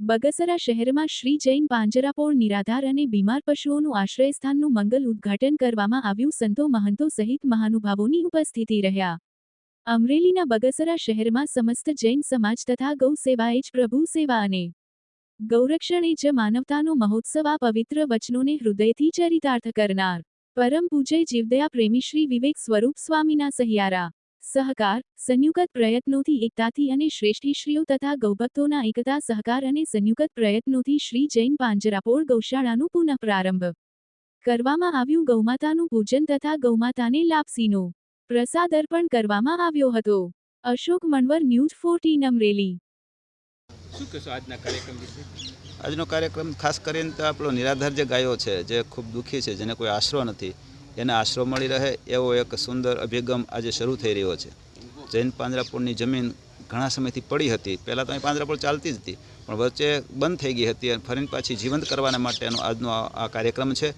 બગસરા શહેરમાં શ્રી જૈન પાંજરાપોળ નિરાધાર અને બીમાર પશુઓનું આશ્રયસ્થાનનું મંગલ ઉદ્ઘાટન કરવામાં આવ્યું. સંતો મહંતો સહિત મહાનુભાવોની ઉપસ્થિતિ રહ્યા. અમરેલીના બગસરા શહેરમાં સમસ્ત જૈન સમાજ તથા ગૌ સેવા એ જ પ્રભુ સેવા અને ગૌરક્ષણ એ જ માનવતાનો મહોત્સવ આ પવિત્ર વચનોને હૃદયથી ચરિતાર્થ કરનાર. પરમ પૂજ્ય જીવદયા પ્રેમી શ્રી વિવેક સ્વરૂપ સ્વામીના સહિયારા સહકાર સંયુક્ત પ્રયત્નોથી એકતાથી અને શ્રેષ્ઠીશ્રીઓ તથા ગૌભક્તોના એકતા સહકાર અને સંયુક્ત પ્રયત્નોથી શ્રી જૈન પાંજરાપોળ ગૌશાળાનું પુનઃ પ્રારંભ કરવામાં આવ્યું. ગૌમાતાનું પૂજન તથા ગૌમાતાને લાપસીનો પ્રસાદ અર્પણ કરવામાં આવ્યો હતો. Ashok Manvar news fourteen Amreli. શું કહેશો આજના કાર્યક્રમ વિશે? આજનો કાર્યક્રમ ખાસ કરીને તો આપણો નિરાધાર જે ગાયો છે જે ખૂબ દુઃખી છે જેને કોઈ આશરો નથી એને આશરો મળી રહે એવો એક સુંદર અભિગમ આજે શરૂ થઈ રહ્યો છે. જૈન પાંજરાપોળની જમીન ઘણા સમયથી પડી હતી. પહેલાં તો અહીં પાંજરાપોળ ચાલતી જ હતી. પણ વચ્ચે બંધ થઈ ગઈ હતી અને ફરીને પાછી જીવંત કરવાના માટેનો આજનો આ કાર્યક્રમ છે.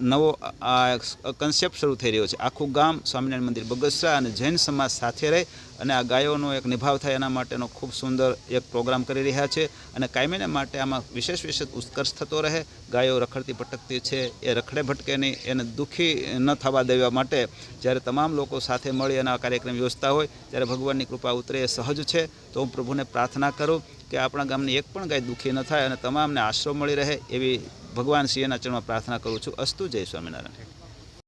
નવો આ કન્સેપ્ટ શરૂ થઈ રહ્યો છે. આખું ગામ સ્વામિનારાયણ મંદિર બગસરા અને જૈન સમાજ સાથે રહે અને આ ગાયોનો એક નિભાવ થાય એના માટેનો ખૂબ સુંદર એક પ્રોગ્રામ કરી રહ્યા છે અને કાયમીને માટે આમાં વિશેષ વિશેષ ઉત્કર્ષ થતો રહે. ગાયો રખડતી ભટકતી છે, એ રખડે ભટકે નહીં, એને દુઃખી ન થવા દેવા માટે જ્યારે તમામ લોકો સાથે મળી અને આ કાર્યક્રમ યોજતા હોય, ત્યારે ભગવાનની કૃપા ઉતરે એ સહજ છે. તો હું પ્રભુને પ્રાર્થના કરું કે આપણા ગામની એક પણ ગાય દુઃખી ન થાય અને તમામને આશરો મળી રહે એવી ભગવાન સિંહના ચરણમાં પ્રાર્થના કરું છું. અસ્તુ જય સ્વામિનારાયણ.